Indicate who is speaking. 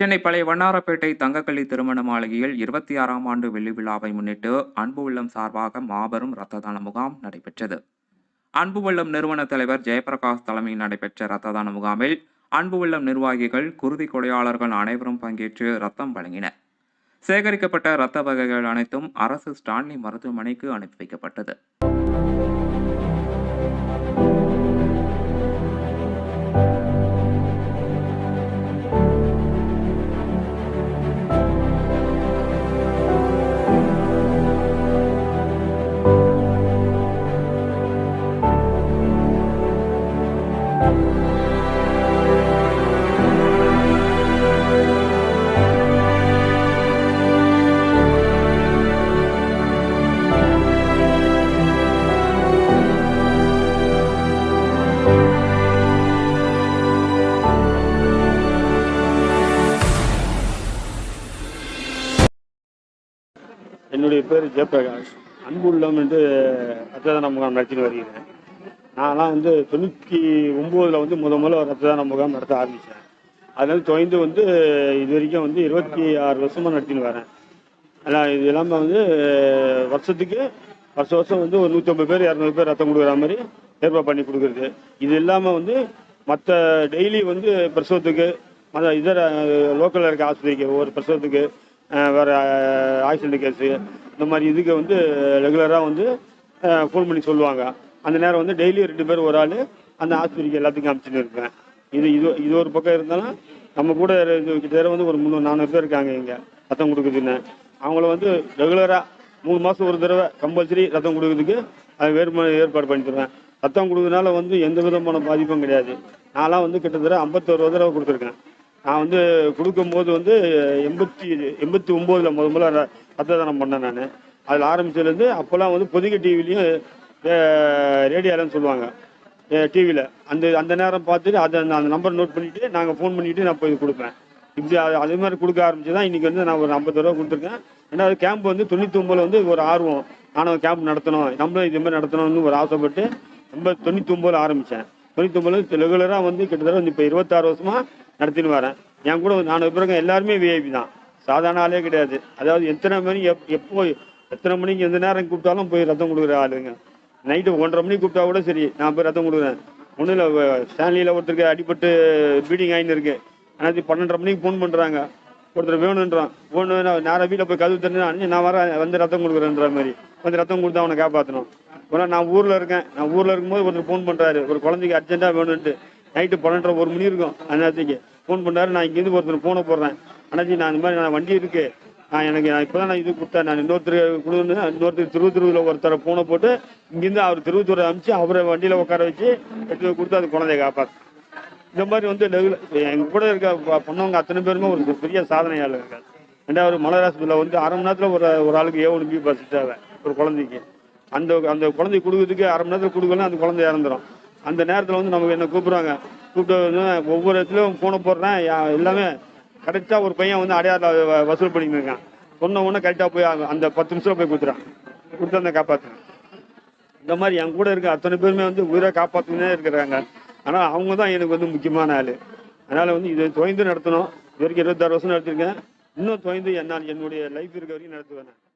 Speaker 1: சென்னை பழைய வண்ணாரப்பேட்டை தங்கக்கள்ளி திருமண மாளிகையில் இருபத்தி ஆறாம் ஆண்டு வெள்ளி விழாவை முன்னிட்டு அன்பு உள்ளம் சார்பாக மாபெரும் இரத்த தான முகாம் நடைபெற்றது. அன்பு உள்ளம் நிறுவன தலைவர் ஜெயபிரகாஷ் தலைமையில் நடைபெற்ற இரத்த தான முகாமில் அன்பு உள்ளம் நிர்வாகிகள் குருதி கொடையாளர்கள் அனைவரும் பங்கேற்று ரத்தம் வழங்கினர் சேகரிக்கப்பட்ட இரத்த வகைகள் அனைத்தும் அரசு ஸ்டான்லி மருத்துவமனைக்கு அனுப்பி வைக்கப்பட்டது.
Speaker 2: பேர் ஜெயபிரகாஷ் அன்புள்ளம் என்று ரத்ததான முகாம் நடத்திட்டு வருகிறேன் நான்லாம் வந்து தொண்ணூற்றி ஒம்போதில் வந்து முத முதல்ல ரத்ததான முகாம் நடத்த ஆரம்பித்தேன் அதனால தொய்ந்து வந்து இது வரைக்கும் வந்து இருபத்தி ஆறு வருஷமாக நடத்தின்னு வரேன். ஆனால் இது இல்லாமல் வந்து வருஷத்துக்கு வருஷம் வருஷம் வந்து ஒரு நூற்றம்பது பேர் இரநூறு பேர் ரத்தம் கொடுக்குற மாதிரி ஏற்பாடு பண்ணி கொடுக்குறது. இது இல்லாமல் வந்து மற்ற டெய்லி வந்து பிரசவத்துக்கு மற்ற இதர லோக்கலில் இருக்க ஆஸ்பத்திரிக்கு ஒவ்வொரு பிரசவத்துக்கு வேறு ஆக்சிடென்ட் கேஸு இந்த மாதிரி இதுக்கு வந்து ரெகுலராக வந்து ஃபோன் பண்ணி சொல்லுவாங்க. அந்த நேரம் வந்து டெய்லி ரெண்டு பேர் ஒரு ஆள் அந்த ஆஸ்பத்திரிக்கு எல்லாத்துக்கும் அனுப்பிச்சுட்டு இருப்பேன். இது இது இது ஒரு பக்கம் இருந்தாலும் நம்ம கூட இது கிட்டத்தட்ட வந்து ஒரு முந்நூறு நானூறு பேர் இருக்காங்க இங்கே ரத்தம் கொடுக்குதுன்னு. அவங்கள வந்து ரெகுலராக மூணு மாதம் ஒரு தடவை கம்பல்சரி ரத்தம் கொடுக்குறதுக்கு அது வேறு ஏற்பாடு பண்ணி தருவேன். ரத்தம் கொடுக்கறதுனால வந்து எந்த விதமான பாதிப்பும் கிடையாது. நான்லாம் வந்து கிட்டத்தட்ட ஐம்பத்தோரு தடவை கொடுத்துருக்கேன். நான் வந்து கொடுக்கும்போது வந்து எண்பத்தி எண்பத்தி ஒம்போதில் முத முதல்ல ரத்ததானம் ரத்த தானம் பண்ணேன் நான். அதில் ஆரம்பிச்சதுலேருந்து அப்போல்லாம் வந்து பொதிகை டிவிலையும் ரேடியோலன்னு சொல்லுவாங்க. டிவியில் அந்த அந்த நேரம் பார்த்துட்டு அதை அந்த அந்த நம்பர் நோட் பண்ணிவிட்டு நாங்கள் ஃபோன் பண்ணிவிட்டு நான் போய் கொடுப்பேன். இப்படி அது அதே மாதிரி கொடுக்க ஆரம்பிச்சு தான் இன்றைக்கி வந்து நான் ஒரு ஐம்பது ரூபா கொடுத்துருக்கேன். ரெண்டாவது கேம்ப் வந்து தொண்ணூற்றி ஒம்போதில் வந்து ஒரு ஆர்வம். நானும் கேம்ப் நடத்தணும். நம்மளும் இது மாதிரி நடத்தணும்னு ஒரு ஆசைப்பட்டு ரொம்ப தொண்ணூற்றி ஒம்பதில் ஆரம்பித்தேன் தொண்ணூற்றி ஒம்போதில் ரெகுலராக வந்து கிட்டத்தட்ட வந்து இப்போ இருபத்தாறு வருஷமாக நடத்தின்னு வரேன். என் கூட ஒரு பிறகு எல்லாருமே விஐபி தான். சாதாரண ஆளே கிடையாது. அதாவது எத்தனை மணி எப் எப்போ எத்தனை மணிக்கு எந்த நேரம் கூப்பிட்டாலும் போய் ரத்தம் கொடுக்குற ஆளுங்க. நைட்டு ஒன்றரை மணிக்கு கூப்பிட்டா கூட சரி நான் போய் ரத்தம் கொடுக்குறேன். ஒன்றும் இல்லை ஸ்டான்லியில் ஒருத்தருக்கு அடிபட்டு பீடிங் ஆகின்னு இருக்கு. ஆனால் பன்னெண்டரை மணிக்கு ஃபோன் பண்ணுறாங்க ஒருத்தர் வேணுன்றான் ஃபோன் நேரம் வீட்டில் போய் கதவு திறந்து நான் வரேன் வந்து ரத்தம் கொடுக்குறேன்ற மாதிரி. வந்து ரத்தம் கொடுத்து அவனை காப்பாற்றணும் ஏன்னா நான் ஊரில் இருக்கேன். நான் ஊரில் இருக்கும்போது ஒருத்தர் ஃபோன் பண்ணுறாரு ஒரு குழந்தைக்கு அர்ஜென்ட்டாக வேணும்ட்டு நைட்டு பன்னெண்டரை ஒரு மணி இருக்கும் அந்த நேரத்துக்கு ஃபோன் பண்ணாரு. நான் இங்கேருந்து ஒருத்தர் ஃபோனை போடுறேன் அண்ணாச்சி நான் இந்த மாதிரி நான் வண்டி இருக்கு. நான் எனக்கு நான் இப்போ தான் நான் இது கொடுத்தேன். நான் இன்னொருத்தர் கொடுன்னு இன்னொருத்தர் திருவத்தூரில் ஒருத்தரை ஃபோனை போட்டு இங்கேருந்து அவர் திருவத்தூரை அனுப்பிச்சு அவரை வண்டியில் உட்கார வச்சு எடுத்து கொடுத்து அந்த குழந்தைய காப்பாற்று இந்த மாதிரி வந்து எங்கள் கூட இருக்க பொண்ணவங்க அத்தனை பேருமே ஒரு பெரிய சாதனையாளர்கள் ரெண்டாவது மலர் ஹாஸ்பிட்டலில் வந்து அரை மணி நேரத்தில் ஒரு ஒரு ஆளுக்கு ஏ ஒன்று பி பஸ் தேவை ஒரு குழந்தைக்கு. அந்த அந்த குழந்தை கொடுக்கறதுக்கு அரை மணி நேரத்தில் கொடுக்கலாம் அந்த குழந்தை இறந்துரும். அந்த நேரத்தில் வந்து நமக்கு என்ன கூப்பிடுறாங்க? கூப்பிட்டு ஒவ்வொரு இடத்துலையும் ஃபோனை போடுறேன். எல்லாமே கரெக்டாக ஒரு பையன் வந்து அடையாள வசூல் பண்ணிட்டு இருக்கான் சொன்ன உடனே கரெக்டாக போய் அந்த- பத்து நிமிஷம் போய் கொடுத்துறான் கொடுத்து அந்த காப்பாற்றுறேன் இந்த மாதிரி என் கூட இருக்க அத்தனை பேருமே வந்து உயிரை காப்பாற்றினே இருக்கிறாங்க. ஆனால் அவங்க தான் எனக்கு வந்து முக்கியமான ஆள். அதனால் வந்து இதை தொய்ந்து நடத்தணும். இது வரைக்கும் இருபத்தாறு வருஷம் நடத்திருக்கேன். இன்னும் தொய்ந்து என்னால் என்னுடைய லைஃப் இருக்க வரைக்கும் நடத்துவேன் நான்.